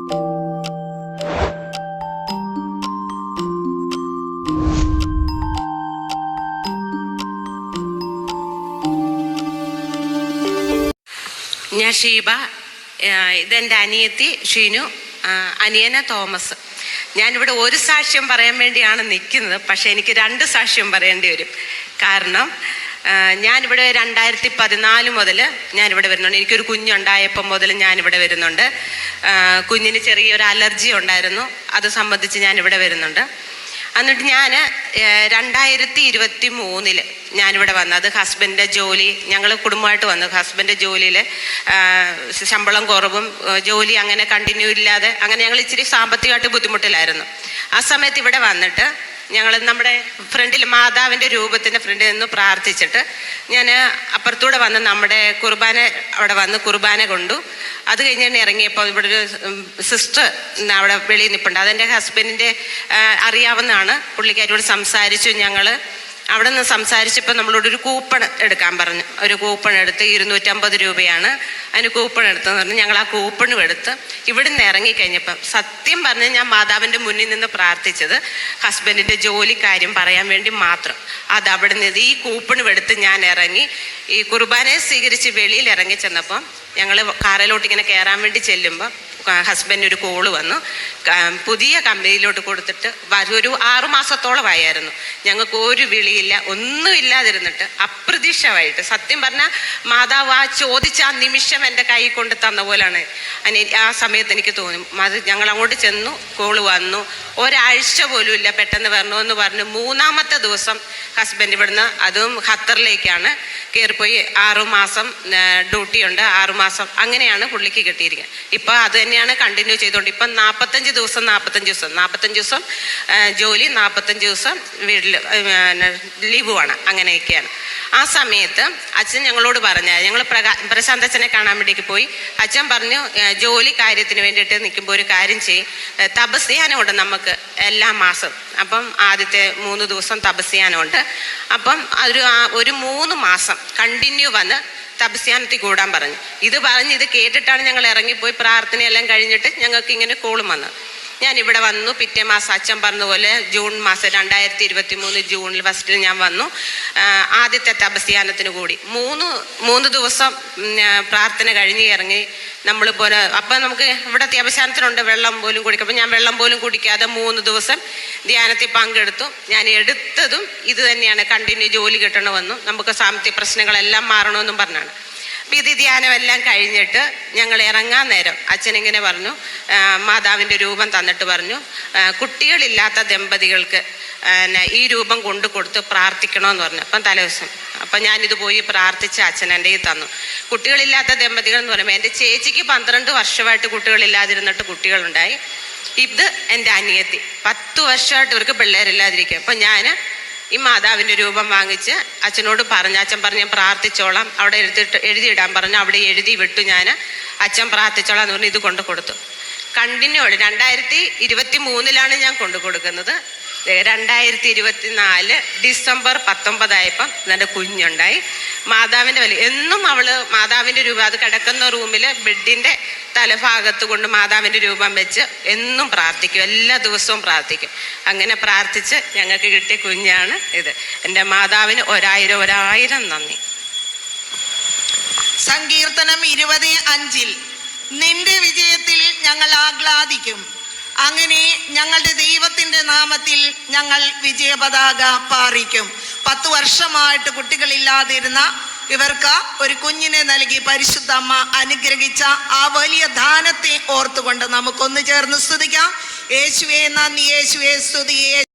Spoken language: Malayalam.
ഞാൻ ഷീബ ഇതെന്റെ അനിയത്തി ഷീനു അനിയന തോമസ്. ഞാനിവിടെ ഒരു സാക്ഷ്യം പറയാൻ വേണ്ടിയാണ് നിൽക്കുന്നത് പക്ഷേ എനിക്ക് രണ്ട് സാക്ഷ്യം പറയേണ്ടി വരും. കാരണം ഞാനിവിടെ രണ്ടായിരത്തി പതിനാല് മുതൽ ഞാനിവിടെ വരുന്നുണ്ട്. എനിക്കൊരു കുഞ്ഞുണ്ടായപ്പം മുതൽ ഞാനിവിടെ വരുന്നുണ്ട്. കുഞ്ഞിന് ചെറിയൊരു അലർജി ഉണ്ടായിരുന്നു. അത് സംബന്ധിച്ച് ഞാനിവിടെ വരുന്നുണ്ട്. എന്നിട്ട് ഞാൻ രണ്ടായിരത്തി ഇരുപത്തി മൂന്നിൽ ഞാനിവിടെ അത് ഹസ്ബൻഡിന്റെ ജോലി ഞങ്ങൾ കുടുംബമായിട്ട് വന്നു. ഹസ്ബൻഡിന്റെ ജോലിയിൽ ശമ്പളം കുറവും ജോലി അങ്ങനെ കണ്ടിന്യൂ ഇല്ലാതെ അങ്ങനെ ഞങ്ങൾ ഇച്ചിരി സാമ്പത്തികമായിട്ട് ബുദ്ധിമുട്ടിലായിരുന്നു. ആ സമയത്ത് ഇവിടെ വന്നിട്ട് ഞങ്ങൾ നമ്മുടെ ഫ്രണ്ടിൽ മാതാവിന്റെ രൂപത്തിന്റെ ഫ്രണ്ടിൽ നിന്ന് പ്രാർത്ഥിച്ചിട്ട് ഞാൻ അപ്പുറത്തൂടെ വന്ന് നമ്മുടെ കുർബാന അവിടെ വന്ന് കുർബാന കൊണ്ടു. അത് കഴിഞ്ഞ് തന്നെ ഇറങ്ങിയപ്പോൾ ഇവിടെ ഒരു സിസ്റ്റർ അവിടെ വെളിയിൽ നിൽപ്പുണ്ട് അതെന്റെ ഹസ്ബൻഡിന്റെ അറിയാവുന്നതാണ്. പുള്ളിക്കാരോട് സംസാരിച്ചു ഞങ്ങൾ അവിടെ നിന്ന് സംസാരിച്ചപ്പോൾ നമ്മളോട് ഒരു കൂപ്പൺ എടുക്കാൻ പറഞ്ഞു. ഒരു കൂപ്പൺ എടുത്ത് ഇരുന്നൂറ്റമ്പത് രൂപയാണ്. അതിന് കൂപ്പൺ എടുത്തെന്ന് പറഞ്ഞു. ഞങ്ങൾ ആ കൂപ്പണും എടുത്ത് ഇവിടുന്ന് ഇറങ്ങിക്കഴിഞ്ഞപ്പം സത്യം പറഞ്ഞ് ഞാൻ മാതാവിന്റെ മുന്നിൽ നിന്ന് പ്രാർത്ഥിച്ചത് ഹസ്ബൻഡിന്റെ ജോലി കാര്യം പറയാൻ വേണ്ടി മാത്രം. അത് അവിടെ നിന്ന് ഈ കൂപ്പണും എടുത്ത് ഞാൻ ഇറങ്ങി. ഈ കുർബാനയെ സ്വീകരിച്ച് വെളിയിൽ ഇറങ്ങി ചെന്നപ്പം ഞങ്ങൾ കാറിലോട്ട് ഇങ്ങനെ കയറാൻ വേണ്ടി ചെല്ലുമ്പോൾ ഹസ്ബൻഡ് ഒരു കോൾ വന്നു. പുതിയ കമ്പനിയിലോട്ട് കൊടുത്തിട്ട് ഒരു ആറുമാസത്തോളമായിരുന്നു ഞങ്ങൾക്ക് ഒരു വിളിയില്ല ഒന്നുമില്ലാതിരുന്നിട്ട് അപ്രതീക്ഷമായിട്ട് സത്യം പറഞ്ഞാൽ മാതാവ് ആ ചോദിച്ച ആ നിമിഷം എന്റെ കൈ കൊണ്ട് തന്ന പോലാണ്. ആ സമയത്ത് എനിക്ക് തോന്നും അത് ഞങ്ങൾ അങ്ങോട്ട് ചെന്നു കോൾ വന്നു. ഒരാഴ്ച പോലും ഇല്ല പെട്ടെന്ന് വരണമെന്ന് പറഞ്ഞു മൂന്നാമത്തെ ദിവസം ഹസ്ബൻഡ് ഇവിടുന്ന് അതും ഖത്തറിലേക്കാണ് കയറിപ്പോയി ആറുമാസം ഡ്യൂട്ടിയുണ്ട് ആറുമാസം അങ്ങനെയാണ് പുള്ളിക്ക് കിട്ടിയിരിക്കുക ഇപ്പം അത് തന്നെയാണ് കണ്ടിന്യൂ ചെയ്തുകൊണ്ട്. ഇപ്പം നാൽപ്പത്തഞ്ച് ദിവസം നാൽപ്പത്തഞ്ച് ദിവസം. നാൽപ്പത്തഞ്ച് ദിവസം ജോലി നാൽപ്പത്തഞ്ച് ദിവസം വീട്ടിൽ ലീവുമാണ്. അങ്ങനെയൊക്കെയാണ്. ആ സമയത്ത് അച്ഛൻ ഞങ്ങളോട് പറഞ്ഞ ഞങ്ങൾ പ്രശാന്ത് അച്ഛനെ കാണാൻ വേണ്ടിക്ക് പോയി. അച്ഛൻ പറഞ്ഞു ജോലി കാര്യത്തിന് വേണ്ടിയിട്ട് നിൽക്കുമ്പോൾ ഒരു കാര്യം ചെയ്യും. തപസ്യാനമുണ്ട് നമുക്ക് എല്ലാ മാസം. അപ്പം ആദ്യത്തെ മൂന്ന് ദിവസം തപസ്യാനമുണ്ട്. അപ്പം ഒരു ഒരു മൂന്ന് മാസം കണ്ടിന്യൂ വന്ന് തപസ്യാനത്തിൽ കൂടാൻ പറഞ്ഞു. ഇത് പറഞ്ഞ് ഇത് കേട്ടിട്ടാണ് ഞങ്ങൾ ഇറങ്ങിപ്പോയി പ്രാർത്ഥനയെല്ലാം കഴിഞ്ഞിട്ട് ഞങ്ങൾക്ക് ഇങ്ങനെ കോളും വന്നത്. ഞാൻ ഇവിടെ വന്നു. പിറ്റേ മാസം അച്ഛൻ പറഞ്ഞതുപോലെ പോലെ ജൂൺ മാസം രണ്ടായിരത്തി ഇരുപത്തി മൂന്ന് ജൂണിൽ ഫസ്റ്റിൽ ഞാൻ വന്നു. ആദ്യത്തെ തപസ്യാനത്തിന് കൂടി. മൂന്ന് മൂന്ന് ദിവസം പ്രാർത്ഥന കഴിഞ്ഞ് ഇറങ്ങി നമ്മൾ പോലെ. അപ്പം നമുക്ക് ഇവിടെ അത്യാവശ്യത്തിനുണ്ട് വെള്ളം പോലും കുടിക്കും അപ്പം ഞാൻ വെള്ളം പോലും കുടിക്കാതെ മൂന്ന് ദിവസം ധ്യാനത്തിൽ പങ്കെടുത്തു. ഞാൻ എടുത്തതും ഇത് തന്നെയാണ്. കണ്ടിന്യൂ ജോലി കിട്ടണമെന്നും നമുക്ക് സാമ്പത്തിക പ്രശ്നങ്ങളെല്ലാം മാറണമെന്നും പറഞ്ഞാണ്. ഇത് ധ്യാനമെല്ലാം കഴിഞ്ഞിട്ട് ഞങ്ങൾ ഇറങ്ങാൻ നേരം അച്ഛനിങ്ങനെ പറഞ്ഞു മാതാവിന്റെ രൂപം തന്നിട്ട് പറഞ്ഞു കുട്ടികളില്ലാത്ത ദമ്പതികൾക്ക് ഈ രൂപം കൊണ്ടു കൊടുത്ത് പ്രാർത്ഥിക്കണമെന്ന് പറഞ്ഞു. അപ്പം തലേദിവസം അപ്പം ഞാനിത് പോയി പ്രാർത്ഥിച്ച് അച്ഛൻ എന്റെ കയ്യിൽ തന്നു. കുട്ടികളില്ലാത്ത ദമ്പതികൾ എന്ന് പറയുമ്പോൾ എന്റെ ചേച്ചിക്ക് പന്ത്രണ്ട് വർഷമായിട്ട് കുട്ടികളില്ലാതിരുന്നിട്ട് കുട്ടികളുണ്ടായി. ഇത് എന്റെ അനിയത്തി. പത്ത് വർഷമായിട്ട് ഇവർക്ക് പിള്ളേരില്ലാതിരിക്കുക. അപ്പം ഞാൻ ഈ മാതാവിന്റെ രൂപം വാങ്ങിച്ച് അച്ഛനോട് പറഞ്ഞു അച്ഛൻ പറഞ്ഞു ഞാൻ പ്രാർത്ഥിച്ചോളാം. അവിടെ എഴുതിയിട്ട് എഴുതിയിടാൻ പറഞ്ഞു അവിടെ എഴുതി വിട്ടു ഞാൻ അച്ഛൻ പ്രാർത്ഥിച്ചോളാം എന്ന് പറഞ്ഞ് ഇത് കൊണ്ട് കൊടുത്തു. കണ്ടിന്യൂ രണ്ടായിരത്തി ഇരുപത്തി മൂന്നിലാണ് ഞാൻ കൊണ്ടു കൊടുക്കുന്നത്. രണ്ടായിരത്തി ഇരുപത്തി നാല് ഡിസംബർ പത്തൊമ്പതായപ്പം എന്റെ കുഞ്ഞുണ്ടായി. മാതാവിന്റെ വലിയ എന്നും അവൾ മാതാവിന്റെ രൂപം അത് കിടക്കുന്ന റൂമിൽ ബെഡിന്റെ തലഭാഗത്ത് കൊണ്ട് മാതാവിന്റെ രൂപം വെച്ച് എന്നും പ്രാർത്ഥിക്കും. എല്ലാ ദിവസവും പ്രാർത്ഥിക്കും. അങ്ങനെ പ്രാർത്ഥിച്ച് ഞങ്ങൾക്ക് കിട്ടിയ കുഞ്ഞാണ് ഇത്. എന്റെ മാതാവിന് ഒരായിരം ഒരായിരം നന്ദി. സങ്കീർത്തനം ഇരുപത് അഞ്ചിൽ നിന്റെ വിജയത്തിൽ ഞങ്ങൾ ആഹ്ലാദിക്കും. അങ്ങനെ ഞങ്ങളുടെ ദൈവത്തിന്റെ നാമത്തിൽ ഞങ്ങൾ വിജയപതാക പാറിക്കും. പത്തു വർഷമായിട്ട് കുട്ടികളില്ലാതിരുന്ന ഇവർക്ക് ഒരു കുഞ്ഞിനെ നൽകി പരിശുദ്ധ അമ്മ അനുഗ്രഹിച്ച ആ വലിയ ദാനത്തെ ഓർത്തുകൊണ്ട് നമുക്കൊന്ന് ചേർന്ന് സ്തുതിക്കാം. യേശുവേ നന്ദി. യേശുവേ സ്തുതി.